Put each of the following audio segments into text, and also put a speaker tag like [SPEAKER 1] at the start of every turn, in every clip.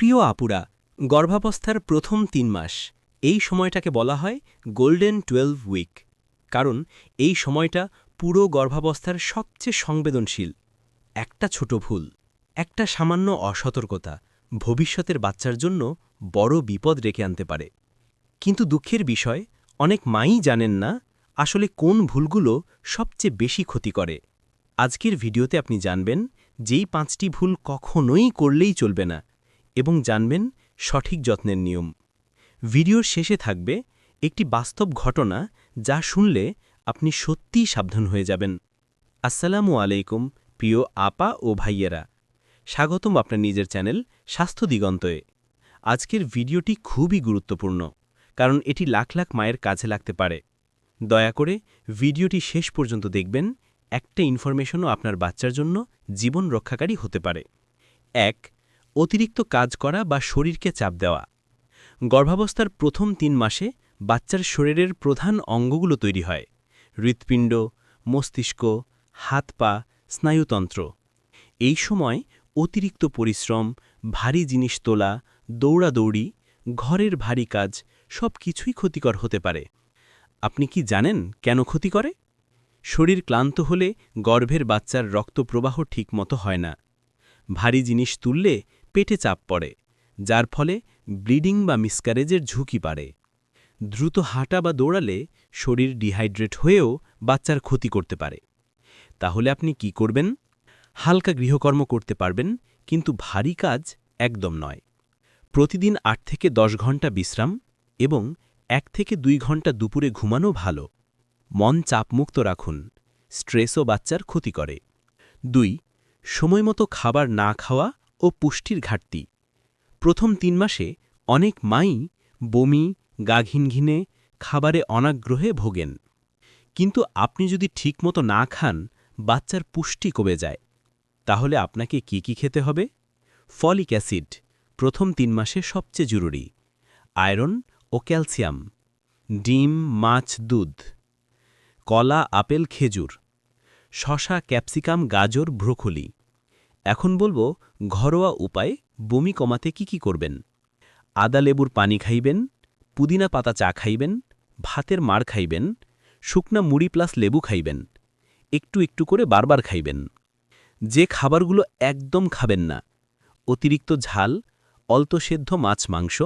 [SPEAKER 1] প্রিয় আপুরা, গর্ভাবস্থার প্রথম তিন মাস, এই সময়টাকে বলা হয় গোল্ডেন টুয়েলভ উইক কারণ এই সময়টা পুরো গর্ভাবস্থার সবচেয়ে সংবেদনশীল, একটা ছোট ভুল, একটা সামান্য অসতর্কতা ভবিষ্যতের বাচ্চার জন্য বড় বিপদ রেখে আনতে পারে। কিন্তু দুঃখের বিষয়, অনেক মাই জানেন না আসলে কোন ভুলগুলো সবচেয়ে বেশি ক্ষতি করে। আজকের ভিডিওতে আপনি জানবেন, যেই পাঁচটি ভুল কখনোই করলেই চলবে না এবং জানবেন সঠিক যত্নের নিয়ম। ভিডিওর শেষে থাকবে একটি বাস্তব ঘটনা যা শুনলে আপনি সত্যিই সাবধান হয়ে যাবেন। আসসালামু আলাইকুম, প্রিয় আপা ও ভাইয়েরা। স্বাগতম আপনার নিজের চ্যানেল স্বাস্থ্য দিগন্তয়ে আজকের ভিডিওটি খুবই গুরুত্বপূর্ণ, কারণ এটি লাখ লাখ মায়ের কাজে লাগতে পারে। দয়া করে ভিডিওটি শেষ পর্যন্ত দেখবেন, একটা ইনফরমেশনও আপনার বাচ্চার জন্য জীবন রক্ষাকারী হতে পারে। এক অতিরিক্ত কাজ করা বা শরীরকে চাপ দেওয়া। গর্ভাবস্থার প্রথম তিন মাসে বাচ্চার শরীরের প্রধান অঙ্গগুলো তৈরি হয়। হৃৎপিণ্ড, মস্তিষ্ক, হাত পা, স্নায়ুতন্ত্র। এই সময় অতিরিক্ত পরিশ্রম, ভারী জিনিস তোলা, দৌড়াদৌড়ি, ঘরের ভারী কাজ সব কিছুই ক্ষতিকর হতে পারে। আপনি কি জানেন কেন ক্ষতি করে? শরীর ক্লান্ত হলে গর্ভের বাচ্চার রক্তপ্রবাহ ঠিকমতো হয় না। ভারী জিনিস তুললে পেটে চাপ পড়ে, যার ফলে ব্লিডিং বা মিসক্যারেজের ঝুঁকি বাড়ে। দ্রুত হাঁটা বা দৌড়ালে শরীর ডিহাইড্রেট হয়েও বাচ্চার ক্ষতি করতে পারে। তাহলে আপনি কি করবেন? হালকা গৃহকর্ম করতে পারবেন, কিন্তু ভারী কাজ একদম নয়। প্রতিদিন আট থেকে দশ ঘণ্টা বিশ্রাম এবং এক থেকে দুই ঘণ্টা দুপুরে ঘুমানো ভালো। মন চাপমুক্ত রাখুন, স্ট্রেসও বাচ্চার ক্ষতি করে। দুই, সময়মতো খাবার না খাওয়া ও পুষ্টির ঘাটতি। প্রথম তিন মাসে অনেক মাই বমি গাঘিনঘিনে খাবারে অনাগ্রহে ভোগেন। কিন্তু আপনি যদি ঠিকমতো না খান, বাচ্চার পুষ্টি কমে যায়। তাহলে আপনাকে কি কি খেতে হবে? ফলিক অ্যাসিড প্রথম তিন মাসে সবচেয়ে জরুরি। আয়রন ও ক্যালসিয়াম। ডিম, মাছ, দুধ। কলা, আপেল, খেজুর। শশা, ক্যাপসিকাম, গাজর, ব্রোকলি। এখন বলব, ঘরোয়া উপায়, বমি কমাতে কি কি করবেন? আদা লেবুর পানি খাইবেন, পুদিনা পাতা চা খাইবেন, ভাতের মার খাইবেন, শুকনা মুড়ি প্লাস লেবু খাইবেন, একটু একটু করে বারবার খাইবেন। যে খাবারগুলো একদম খাবেন না, অতিরিক্ত ঝাল অল্পসেদ্ধ মাছ মাংস,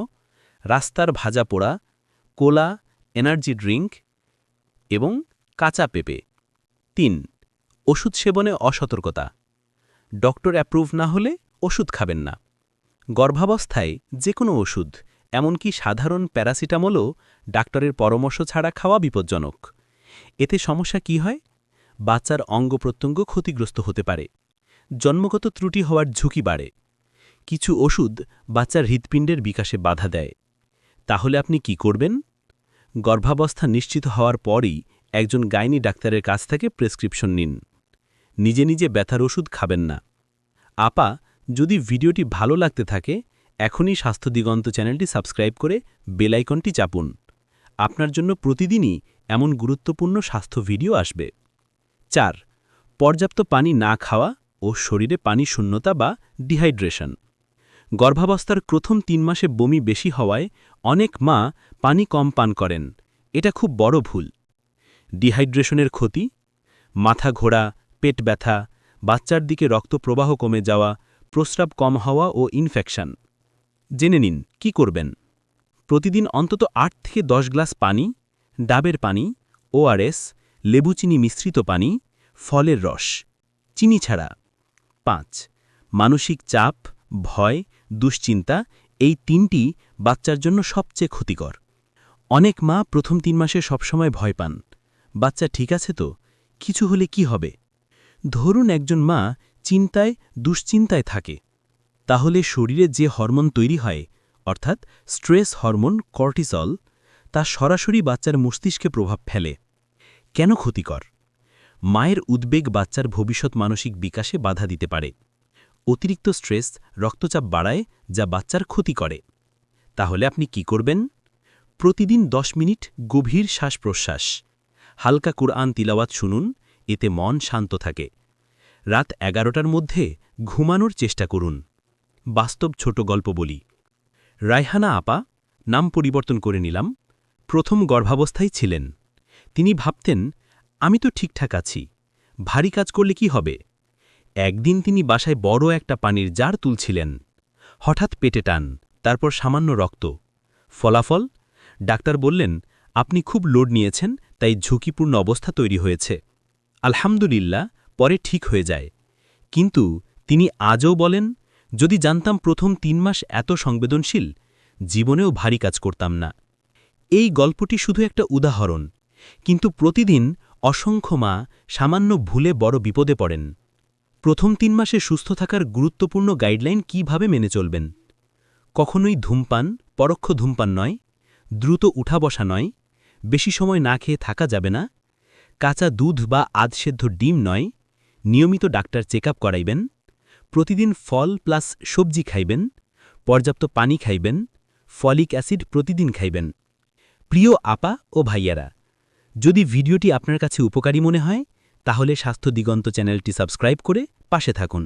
[SPEAKER 1] রাস্তার ভাজা পোড়া, কোলা, এনার্জি ড্রিঙ্ক এবং কাঁচা পেঁপে। তিন, ওষুধ সেবনে অসতর্কতা। ডক্টর অ্যাপ্রুভ না হলে ওষুধ খাবেন না। গর্ভাবস্থায় যে কোনো ওষুধ, এমনকি সাধারণ প্যারাসিটামলও ডাক্তারের পরামর্শ ছাড়া খাওয়া বিপজ্জনক। এতে সমস্যা কি হয়? বাচ্চার অঙ্গপ্রত্যঙ্গ ক্ষতিগ্রস্ত হতে পারে। জন্মগত ত্রুটি হওয়ার ঝুঁকি বাড়ে। কিছু ওষুধ বাচ্চার হৃৎপিণ্ডের বিকাশে বাধা দেয়। তাহলে আপনি কি করবেন? গর্ভাবস্থা নিশ্চিত হওয়ার পরই একজন গাইনি ডাক্তারের কাছ থেকে প্রেসক্রিপশন নিন। নিজে নিজে ব্যথার ওষুধ খাবেন না। আপা, যদি ভিডিওটি ভালো লাগতে থাকে, এখনই স্বাস্থ্য দিগন্ত চ্যানেলটি সাবস্ক্রাইব করে বেলাইকনটি চাপুন। আপনার জন্য প্রতিদিনই এমন গুরুত্বপূর্ণ স্বাস্থ্য ভিডিও আসবে। চার, পর্যাপ্ত পানি না খাওয়া ও শরীরে পানি শূন্যতা বা ডিহাইড্রেশন। গর্ভাবস্থার প্রথম তিন মাসে বমি বেশি হওয়ায় অনেক মা পানি কম পান করেন। এটা খুব বড় ভুল। ডিহাইড্রেশনের ক্ষতি, মাথা ঘোরা পেট ব্যথা, বাচ্চার দিকে রক্ত প্রবাহ কমে যাওয়া, প্রস্রাব কম হওয়া ও ইনফেকশন জেনে নিন, কি করবেন? প্রতিদিন অন্তত আট থেকে দশ গ্লাস পানি, ডাবের পানি ওআরএস লেবুচিনি মিশ্রিত পানি, ফলের রস, চিনি ছাড়া। পাঁচ, মানসিক চাপ, ভয়, দুশ্চিন্তা এই তিনটি বাচ্চার জন্য সবচেয়ে ক্ষতিকর। অনেক মা প্রথম তিন মাসে সবসময় ভয় পান। বাচ্চা ঠিক আছে তো? কিছু হলে কি হবে? ধরুন একজন মা চিন্তায়, দুশ্চিন্তায় থাকে। তাহলে শরীরে যে হরমোন তৈরি হয়, অর্থাৎ স্ট্রেস হরমোন কর্টিসল, তা সরাসরি বাচ্চার মস্তিষ্কে প্রভাব ফেলে। কেন ক্ষতিকর? মায়ের উদ্বেগ বাচ্চার ভবিষ্যৎ মানসিক বিকাশে বাধা দিতে পারে। অতিরিক্ত স্ট্রেস, রক্তচাপ বাড়ায়, যা বাচ্চার ক্ষতি করে। তাহলে আপনি কি করবেন? প্রতিদিন দশ মিনিট গভীর শ্বাস প্রশ্বাস হালকা কুরআন তিলাওয়াত শুনুন এতে মন শান্ত থাকে। রাত এগারোটার মধ্যে ঘুমানোর চেষ্টা করুন। বাস্তব ছোট গল্প বলি। রায়হানা আপা, নাম পরিবর্তন করে নিলাম, প্রথম গর্ভাবস্থায় ছিলেন। তিনি ভাবতেন, আমি তো ঠিকঠাক আছি, ভারী কাজ করলে কি হবে? একদিন তিনি বাসায় বড় একটা পানির জার তুলছিলেন। হঠাৎ পেটে টান, তারপর সামান্য রক্ত। ফলাফল? ডাক্তার বললেন, আপনি খুব লোড নিয়েছেন, তাই ঝুঁকিপূর্ণ অবস্থা তৈরি হয়েছে। আলহামদুলিল্লাহ, পরে ঠিক হয়ে যায়। কিন্তু তিনি আজও বলেন, যদি জানতাম প্রথম তিন মাস এত সংবেদনশীল, জীবনেও ভারী কাজ করতাম না। এই গল্পটি শুধু একটা উদাহরণ, কিন্তু প্রতিদিন অসংখ্য মা সামান্য ভুলে বড় বিপদে পড়েন। প্রথম তিন মাসে সুস্থ থাকার গুরুত্বপূর্ণ গাইডলাইন কীভাবে মেনে চলবেন? কখনোই ধূমপান, পরোক্ষ ধূমপান নয়, দ্রুত উঠা বসা নয়, বেশি সময় না খেয়ে থাকা যাবে না কাঁচা দুধ বা আধসেদ্ধ ডিম নয়, নিয়মিত ডাক্তার চেক করাইবেন, প্রতিদিন ফল প্লাস সবজি খাইবেন, পর্যাপ্ত পানি খাইবেন, ফলিক অ্যাসিড প্রতিদিন খাইবেন। প্রিয় আপা ও ভাইয়ারা, যদি ভিডিওটি আপনার কাছে উপকারী মনে হয়, তাহলে স্বাস্থ্য দিগন্ত চ্যানেলটি সাবস্ক্রাইব করে পাশে থাকুন।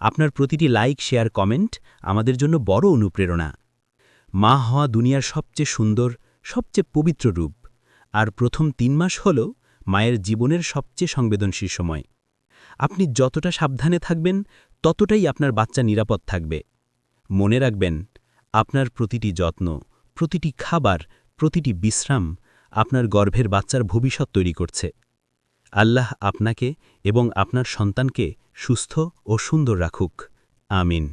[SPEAKER 1] আপনার প্রতিটি লাইক, শেয়ার, কমেন্ট আমাদের জন্য বড় অনুপ্রেরণা। মা হওয়া দুনিয়ার সবচেয়ে সুন্দর, সবচেয়ে পবিত্র রূপ। আর প্রথম তিন মাস হল মায়ের জীবনের সবচেয়ে সংবেদনশীল সময়। আপনি যতটা সাবধানে থাকবেন, ততটাই আপনার বাচ্চা নিরাপদ থাকবে। মনে রাখবেন, আপনার প্রতিটি যত্ন, প্রতিটি খাবার, প্রতিটি বিশ্রাম আপনার গর্ভের বাচ্চার ভবিষ্যৎ তৈরি করছে। আল্লাহ আপনাকে এবং আপনার সন্তানকে সুস্থ ও সুন্দর রাখুক। আমিন।